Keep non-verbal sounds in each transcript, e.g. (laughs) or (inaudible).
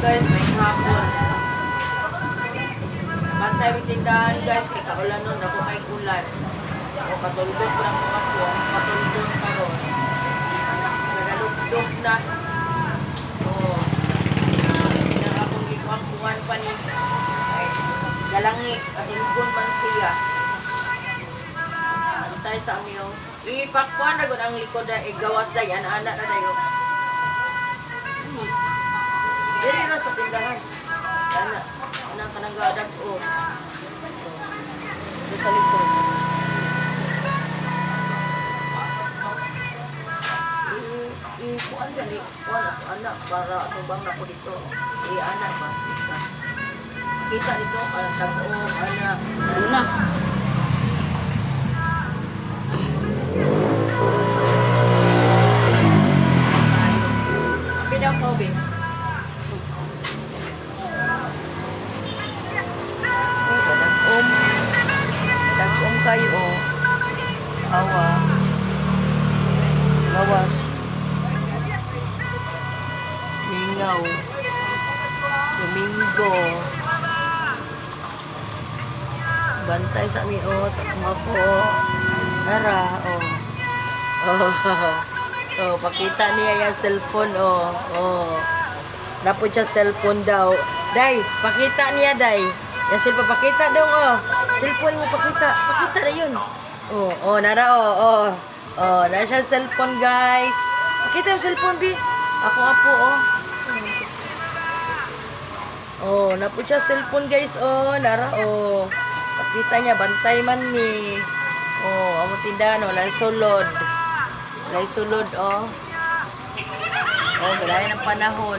guys, may hapon. Bantay may tindahan guys, kay kaulan nun, ako kay kulan. O katulog ko lang mga ako, katulog karon. Nagalugdog na. O, nang akong ikuang pa ni galangi, katulgon man siya. Antay sa amyo. Ipakpuan na ang likod na igawas na yan, anak na dayo. Hmm. Dili na sa tindahan. Ana, ana ka nang gadag o. Ito sa likod. I- Ikuan dali, kuan ako anak para tubang na ko dito. I anak ba? Kita dito, ang tag-o, anak. Ano Domingo. Bantay sa amin, oh. Sa mga po. Tara, oh. Oh, (laughs) oh, pakita niya yung cellphone, oh. Oh. Napod siya cellphone daw. Day, pakita niya, Day. Yung cellphone, pakita daw, oh. Cellphone mo, pakita. Pakita na yun. Oh, oh, nara, oh, oh. Oh, na siya cellphone, guys. Pakita yung cellphone, Bi. Ako nga po, oh. Oh, napod siya cellphone, guys, oh. Nara, oh. Pakita niya, bantay man ni. Oh, amo tindahan, oh. Sulod. Lang sulod, oh. Oh, gaya ng panahon.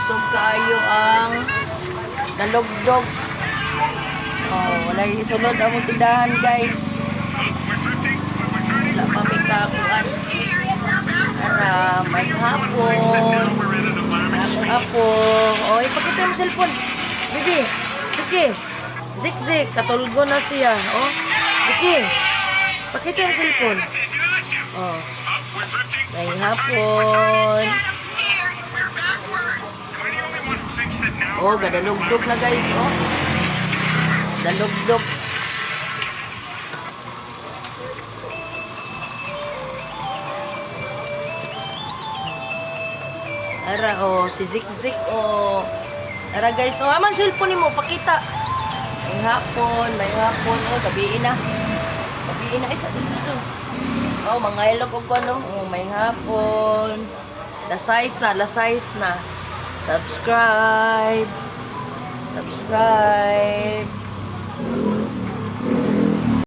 Usog kaayo ang nalugdog. Oh, wala yung sunod ang tindahan, guys. Wala pa may kakuan. Para may hapon. May ipakita mo cellphone. Bibi, sige. Zik, zik. Katulgo na siya. Oh, sige. Pakita mo cellphone. Oh. May hapon. Oh, gadalugdog na guys, oh. Dalugdog. Ara, oh, si Zik Zik, oh. Ara guys, oh, aman cellphone mo, pakita. May hapon, may hapon, oh, gabiin na. Gabiin na, isa dito. Oh, mga ilog ko ano, oh, may hapon. La size na, la size na. Subscribe. Subscribe.